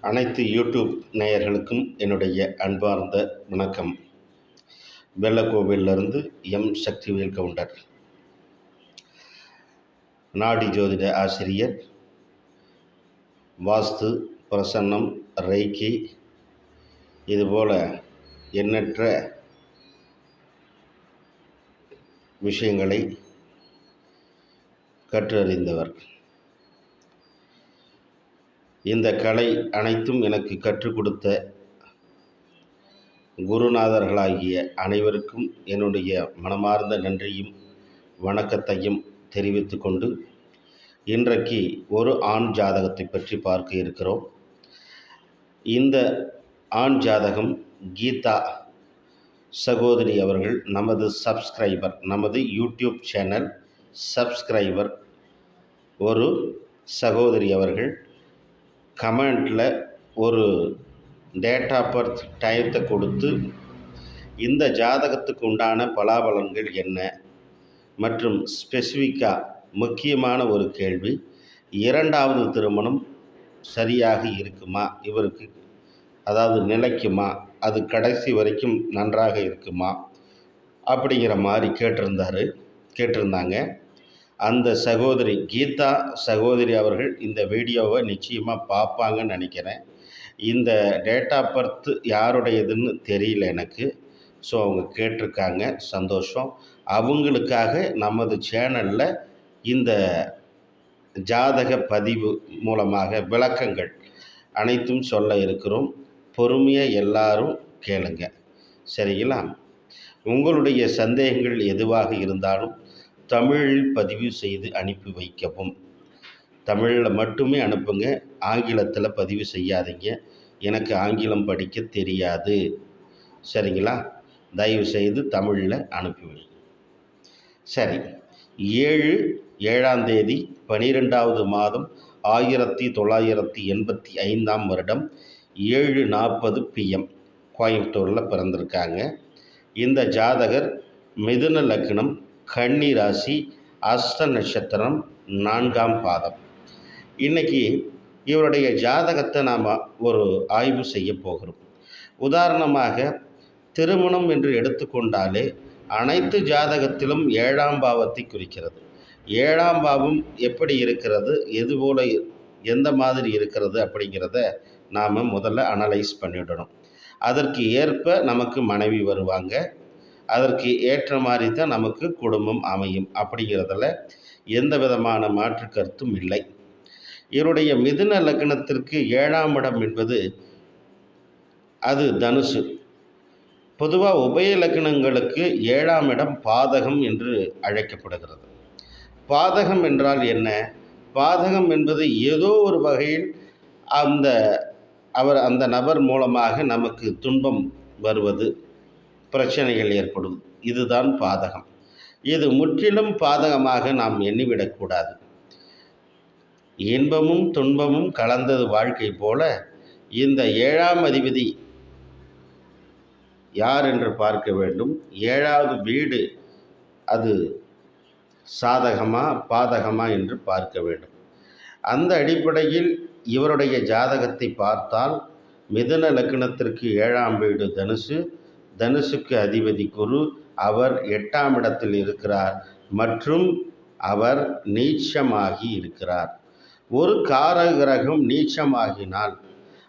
அனைத்து யூடியூப் நேயர்களுக்கும் என்னுடைய அன்பார்ந்த வணக்கம். வெள்ளக்கோவிலிருந்து எம். சக்திவேல் கவுண்டர். நாடி ஜோதிட ஆசிரியர். வாஸ்து பிரசன்னம் ரைக்கி இதுபோல் எண்ணற்ற விஷயங்களை கற்றறிந்தவர். இந்த கலை அனைத்தும் எனக்கு கற்றுக் கொடுத்த குருநாதர்களாகிய அனைவருக்கும் என்னுடைய மனமார்ந்த நன்றியும் வணக்கத்தையும் தெரிவித்து கொண்டு இன்றைக்கு ஒரு ஆண் ஜாதகத்தை பற்றி பார்க்க இருக்கிறோம். இந்த ஆண் ஜாதகம் கீதா சகோதரி அவர்கள் நமது சப்ஸ்கிரைபர் நமது யூடியூப் சேனல் சப்ஸ்கிரைபர் ஒரு சகோதரி அவர்கள். கமெண்டில் ஒரு டேட் ஆஃப் பர்த் டயத்தை கொடுத்து இந்த ஜாதகத்துக்கு உண்டான பலாபலன்கள் என்ன? மற்றும் ஸ்பெசிஃபிக்காக முக்கியமான ஒரு கேள்வி இரண்டாவது திருமணம் சரியாக இருக்குமா? இவருக்கு அதாவது நிலைக்குமா? அது கடைசி வரைக்கும் நன்றாக இருக்குமா? அப்படிங்கிற மாதிரி கேட்டிருந்தாரு கேட்டிருந்தாங்க. அந்த சகோதரி கீதா சகோதரி அவர்கள் இந்த வீடியோவை நிச்சயமாக பார்ப்பாங்கன்னு நினைக்கிறேன். இந்த டேட் ஆஃப் பர்த் யாருடையதுன்னு தெரியல எனக்கு. ஸோ அவங்க கேட்டிருக்காங்க. சந்தோஷம். அவங்களுக்காக நமது சேனலில் இந்த ஜாதக பதிவு மூலமாக விளக்கங்கள் அனைத்தும் சொல்ல இருக்கிறோம். பொறுமையாக எல்லாரும் கேளுங்க. சரிங்களா? உங்களுடைய சந்தேகங்கள் எதுவாக இருந்தாலும் தமிழில் பதிவு செய்து அனுப்பி வைக்கவும். தமிழில் மட்டுமே அனுப்புங்க ஆங்கிலத்தில் பதிவு செய்யாதீங்க. எனக்கு ஆங்கிலம் படிக்க தெரியாது. சரிங்களா? தயவு செய்து தமிழில் அனுப்பி சரி. ஏழு ஏழாம் தேதி பனிரெண்டாவது மாதம் ஆயிரத்தி தொள்ளாயிரத்தி எண்பத்தி ஐந்தாம் வருடம் ஏழு நாற்பது பிஎம் கோயம்புத்தூரில் பிறந்திருக்காங்க. இந்த ஜாதகர் மிதுன லக்னம் கன்னி ராசி அஸ்த நட்சத்திரம் நான்காம் பாதம். இன்னைக்கு இவருடைய ஜாதகத்தை நாம் ஒரு ஆய்வு செய்ய போகிறோம். உதாரணமாக திருமணம் என்று எடுத்துக்கொண்டாலே அனைத்து ஜாதகத்திலும் ஏழாம் பாவத்தை குறிக்கிறது. ஏழாம் பாவம் எப்படி இருக்கிறது எதுபோல் எந்த மாதிரி இருக்கிறது அப்படிங்கிறத நாம் முதல்ல அனலைஸ் பண்ணிவிடணும் அதற்கு ஏற்ப நமக்கு மனைவி வருவாங்க. அதற்கு ஏற்ற மாதிரி தான் நமக்கு குடும்பம் அமையும் அப்படிங்கிறதுல எந்த விதமான மாற்று கருத்தும் இல்லை. இவருடைய மிதுன லக்னத்திற்கு ஏழாம் இடம் என்பது அது தனுசு. பொதுவாக உபய லக்னங்களுக்கு ஏழாம் இடம் பாதகம் என்று அழைக்கப்படுகிறது. பாதகம் என்றால் என்ன? பாதகம் என்பது ஏதோ ஒரு வகையில் அந்த அவர் அந்த நபர் மூலமாக நமக்கு துன்பம் வருவது. பிரச்சனைகள் ஏற்படும். இதுதான் பாதகம். இது முற்றிலும் பாதகமாக நாம் எண்ணிவிடக்கூடாது. இன்பமும் துன்பமும் கலந்தது வாழ்க்கை போல இந்த ஏழாம் அதிபதி யார் என்று பார்க்க வேண்டும். ஏழாவது வீடு அது சாதகமா பாதகமா என்று பார்க்க வேண்டும். அந்த அடிப்படையில் இவருடைய ஜாதகத்தை பார்த்தால் மிதுன லக்னத்திற்கு ஏழாம் வீடு தனுசு தனுசுக்கு அதிபதி குரு அவர் எட்டாம் இடத்தில் இருக்கிறார் மற்றும் அவர் நீச்சமாகி இருக்கிறார். ஒரு காரகிரகம் நீச்சமாகினால்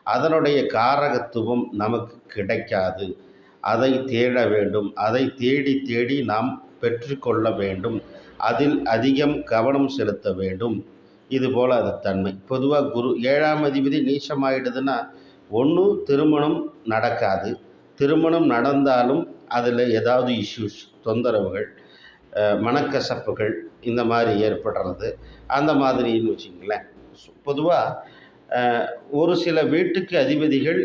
அதனுடைய காரகத்துவம் நமக்கு கிடைக்காது. அதை தேட வேண்டும். அதை தேடி தேடி நாம் பெற்றுக்கொள்ள வேண்டும். அதில் அதிகம் கவனம் செலுத்த வேண்டும். இதுபோல் அது தன்மை. பொதுவாக குரு ஏழாம் அதிபதி நீச்சமாயிடுதுன்னா ஒன்று திருமணம் நடக்காது. திருமணம் நடந்தாலும் அதில் ஏதாவது இஷ்யூஸ் தொந்தரவுகள் மனக்கசப்புகள் இந்த மாதிரி ஏற்படுறது. அந்த மாதிரின்னு வச்சுங்களேன் பொதுவாக ஒரு சில வீட்டுக்கு அதிபதிகள்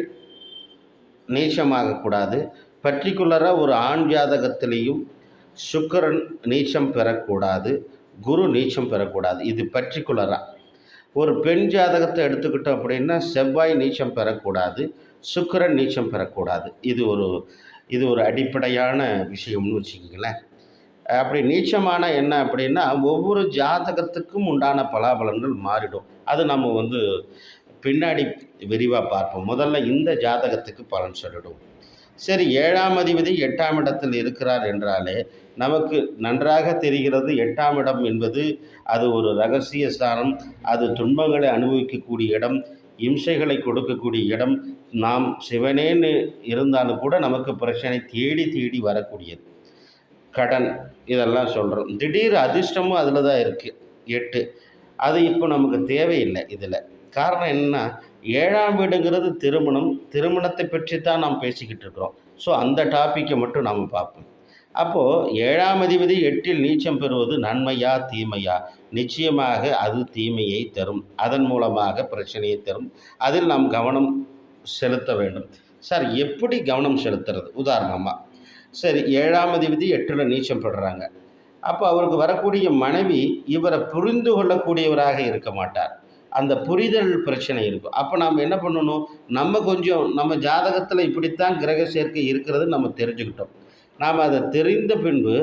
நீச்சமாகக்கூடாது பர்டிகுலராக ஒரு ஆண் ஜாதகத்திலையும் சுக்கரன் நீச்சம் பெறக்கூடாது. குரு நீச்சம் பெறக்கூடாது. இது பர்டிகுலராக ஒரு பெண் ஜாதகத்தை எடுத்துக்கிட்டோம் அப்படின்னா செவ்வாய் நீச்சம் பெறக்கூடாது சுக்கரன் நீச்சம் பெறக்கூடாது. இது ஒரு இது ஒரு அடிப்படையான விஷயம்னு வச்சுக்கிங்களேன். அப்படி நீச்சமான என்ன அப்படின்னா ஒவ்வொரு ஜாதகத்துக்கும் உண்டான பலாபலன்கள் மாறிடும். அது நம்ம வந்து பின்னாடி விரிவாக பார்ப்போம். முதல்ல இந்த ஜாதகத்துக்கு பலன் சொல்லிடுவோம். சரி ஏழாம் அதிபதி எட்டாம் இடத்தில் இருக்கிறார் என்றாலே நமக்கு நன்றாக தெரிகிறது எட்டாம் இடம் என்பது அது ஒரு ரகசிய ஸ்தானம் அது துன்பங்களை அனுபவிக்கக்கூடிய இடம் இம்சைகளை கொடுக்கக்கூடிய இடம். நாம் சிவனேன்னு இருந்தாலும் கூட நமக்கு பிரச்சனை தேடி தேடி வரக்கூடியது. கடன் இதெல்லாம் சொல்கிறோம் திடீர் அதிர்ஷ்டமும் அதில் தான் இருக்குது எட்டு. அது இப்போ நமக்கு தேவையில்லை இதில். காரணம் என்னன்னா ஏழாம் வீடுங்கிறது திருமணம் திருமணத்தை பற்றி தான் நாம் பேசிக்கிட்டு இருக்கிறோம் ஸோ அந்த டாப்பிக்கை மட்டும் நாம் பார்ப்போம். அப்போது ஏழாம் அதிபதி எட்டில் நீச்சம் பெறுவது நன்மையா தீமையா? நிச்சயமாக அது தீமையை தரும். அதன் மூலமாக பிரச்சனையை தரும். அதில் நாம் கவனம் செலுத்த வேண்டும். சார் எப்படி கவனம் செலுத்துறது? உதாரணமாக சரி ஏழாம் அதிபதி எட்டில் நீச்சம் பெறுறாங்க. அப்போ அவருக்கு வரக்கூடிய மனைவி இவரை புரிந்து கொள்ளக்கூடியவராக இருக்க மாட்டார். அந்த புரிதல் பிரச்சனை இருக்கும். அப்போ நாம் என்ன பண்ணணும்? நம்ம கொஞ்சம் நம்ம ஜாதகத்தில் இப்படித்தான் கிரக சேர்க்கை இருக்கிறது நம்ம தெரிஞ்சுக்கிட்டோம். நாம் அதை தெரிந்த பின்பு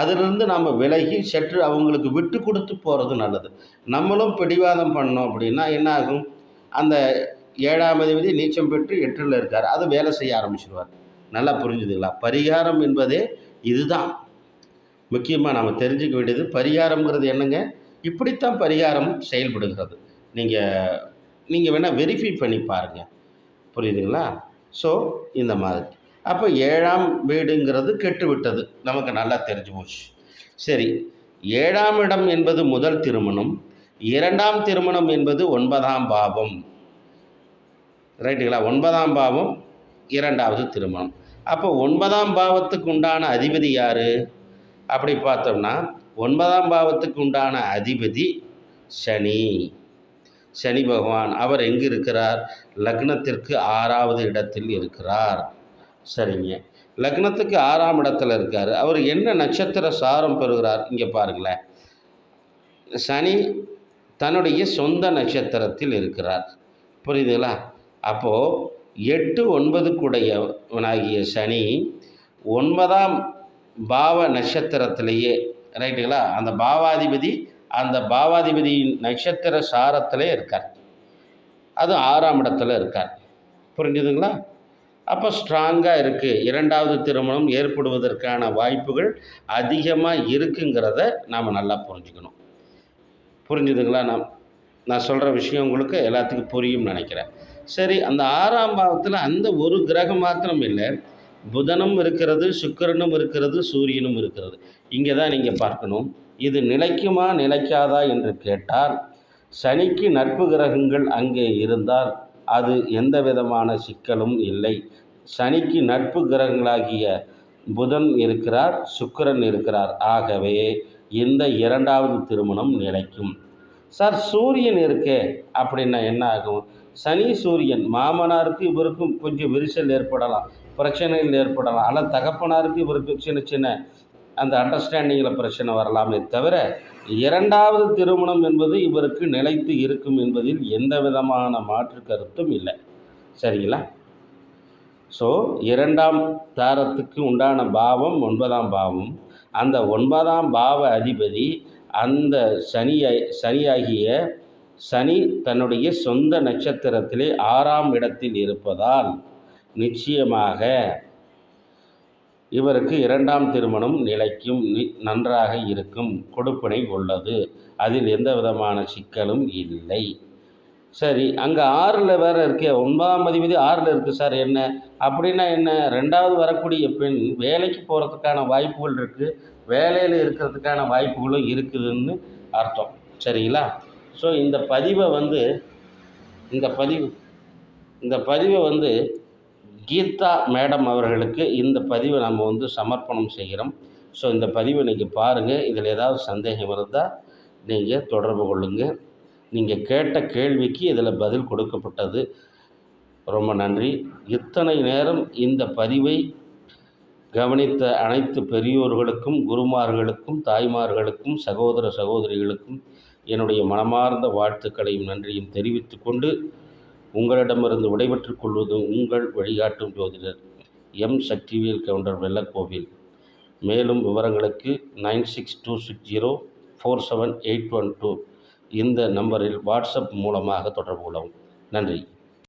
அதிலிருந்து நாம் விலகி சற்று அவங்களுக்கு விட்டு கொடுத்து போகிறது நல்லது. நம்மளும் பிடிவாதம் பண்ணோம் அப்படின்னா என்ன ஆகும்? அந்த ஏழாம் அதிபதி நீச்சம் பெற்று எட்டில் இருக்கார். அது வேலை செய்ய ஆரம்பிச்சிடுவார் நல்லா புரிஞ்சுதுங்களா? பரிகாரம் என்பதே இதுதான். முக்கியமாக நாம் தெரிஞ்சுக்க வேண்டியது பரிகாரம்ங்கிறது என்னங்க? இப்படித்தான் பரிகாரம் செயல்படுகிறது. நீங்கள் நீங்கள் வேணால் வெரிஃபை பண்ணி பாருங்கள் புரியுதுங்களா? ஸோ இந்த மாதிரி. அப்போ ஏழாம் வீடுங்கிறது கெட்டுவிட்டது நமக்கு நல்லா தெரிஞ்சு போச்சு. சரி. ஏழாம் இடம் என்பது முதல் திருமணம். இரண்டாம் திருமணம் என்பது ஒன்பதாம் பாவம். ரைட்டுங்களா ஒன்பதாம் பாவம் இரண்டாவது திருமணம். அப்போ ஒன்பதாம் பாவத்துக்கு உண்டான அதிபதி யார்? அப்படி பார்த்தோம்னா ஒன்பதாம் பாவத்துக்கு உண்டான அதிபதி சனி. சனி பகவான் அவர் எங்கு இருக்கிறார்? லக்னத்திற்கு ஆறாவது இடத்தில் இருக்கிறார். சரிங்க. லக்னத்துக்கு ஆறாம் இடத்துல இருக்கார். அவர் என்ன நட்சத்திர சாரம் பெறுகிறார்? இங்கே பாருங்களேன். சனி தன்னுடைய சொந்த நட்சத்திரத்தில் இருக்கிறார். புரியுதுங்களா? அப்போது எட்டு ஒன்பதுக்குடையவனாகிய சனி ஒன்பதாம் பாவ நட்சத்திரத்திலேயே ரைட்டுங்களா? அந்த பாவாதிபதி அந்த பாவாதிபதியின் நட்சத்திர சாரத்திலே இருக்கார். அது ஆறாம் இடத்துல இருக்கார். புரிஞ்சுதுங்களா? அப்போ ஸ்ட்ராங்காக இருக்குது இரண்டாவது திருமணம் ஏற்படுவதற்கான வாய்ப்புகள் அதிகமாக இருக்குங்கிறத நாம் நல்லா புரிஞ்சுக்கணும். புரிஞ்சுதுங்களா? நான் நான் சொல்கிற விஷயம் உங்களுக்கு எல்லாத்துக்கும் புரியும்னு நினைக்கிறேன். சரி அந்த ஆறாம் பாவத்தில் அந்த ஒரு கிரகம் மாத்திரம் இல்லை. புதனும் இருக்கிறது சுக்கிரனும் இருக்கிறது சூரியனும் இருக்கிறது. இங்கே தான் நீங்கள் பார்க்கணும். இது நிலைக்குமா நிலைக்காதா என்று கேட்டால் சனிக்கு நட்பு கிரகங்கள் அங்கே இருந்தால் அது எந்த விதமான சிக்கலும் இல்லை. சனிக்கு நட்பு கிரகங்களாகிய புதன் இருக்கிறார் சுக்கரன் இருக்கிறார். ஆகவே இந்த இரண்டாவது திருமணம் நிலைக்கும். சார் சூரியன் இருக்கே அப்படின்னா என்ன ஆகும்? சனி சூரியன் மாமனாருக்கு இவருக்கும் கொஞ்சம் விரிசல் ஏற்படலாம் பிரச்சனைகள் ஏற்படலாம். ஆனால் தகப்பனாருக்கு இவருக்கு சின்ன சின்ன அந்த அண்டர்ஸ்டாண்டிங்கில் பிரச்சனை வரலாமே தவிர இரண்டாவது திருமணம் என்பது இவருக்கு நிலைத்து இருக்கும் என்பதில் எந்த விதமான மாற்று கருத்தும் இல்லை. சரிங்களா? ஸோ இரண்டாம் தாரத்துக்கு உண்டான பாவம் ஒன்பதாம் பாவம். அந்த ஒன்பதாம் பாவ அதிபதி அந்த சனியை சனியாகிய சனி தன்னுடைய சொந்த நட்சத்திரத்திலே ஆறாம் இடத்தில் இருப்பதால் நிச்சயமாக இவருக்கு இரண்டாம் திருமணம் நிலைக்கும் நி- நன்றாக இருக்கும் கொடுப்பினை உள்ளது. அதில் எந்த விதமான சிக்கலும் இல்லை. சரி அங்கே ஆறில் வேறு இருக்கே ஒன்பதாம் அதிபதி ஆறில் இருக்குது சார் என்ன? அப்படின்னா என்ன? ரெண்டாவது வரக்கூடிய பெண் வேலைக்கு போகிறதுக்கான வாய்ப்புகள் இருக்குது வேலையில் இருக்கிறதுக்கான வாய்ப்புகளும் இருக்குதுன்னு அர்த்தம். சரிங்களா? ஸோ இந்த பதிவை வந்து இந்த பதிவு இந்த பதிவை வந்து கீதா மேடம் அவர்களுக்கு இந்த பதிவை நம்ம வந்து சமர்ப்பணம் செய்கிறோம். ஸோ இந்த பதிவை நீங்கள் பாருங்கள் இதில் ஏதாவது சந்தேகம் இருந்தால் நீங்கள் தொடர்பு கொள்ளுங்கள் நீங்கள் கேட்ட கேள்விக்கு இதில் பதில் கொடுக்கப்பட்டது. ரொம்ப நன்றி. இத்தனை நேரம் இந்த பதிவை கவனித்த அனைத்து பெரியோர்களுக்கும் குருமார்களுக்கும் தாய்மார்களுக்கும் சகோதர சகோதரிகளுக்கும் என்னுடைய மனமார்ந்த வாழ்த்துக்களையும் நன்றியும் தெரிவித்துக்கொண்டு உங்களிடமிருந்து விடைபெற்றுக் கொள்வது உங்கள் வழிகாட்டும் ஜோதிடர் எம் சக்திவேல் கவுண்டர் வெள்ளக்கோவில் மேலும் விவரங்களுக்கு nine six two six zero four seven eight one two இந்த நம்பரில் வாட்ஸ்அப் மூலமாக தொடர்பு கொள்ளவும். நன்றி.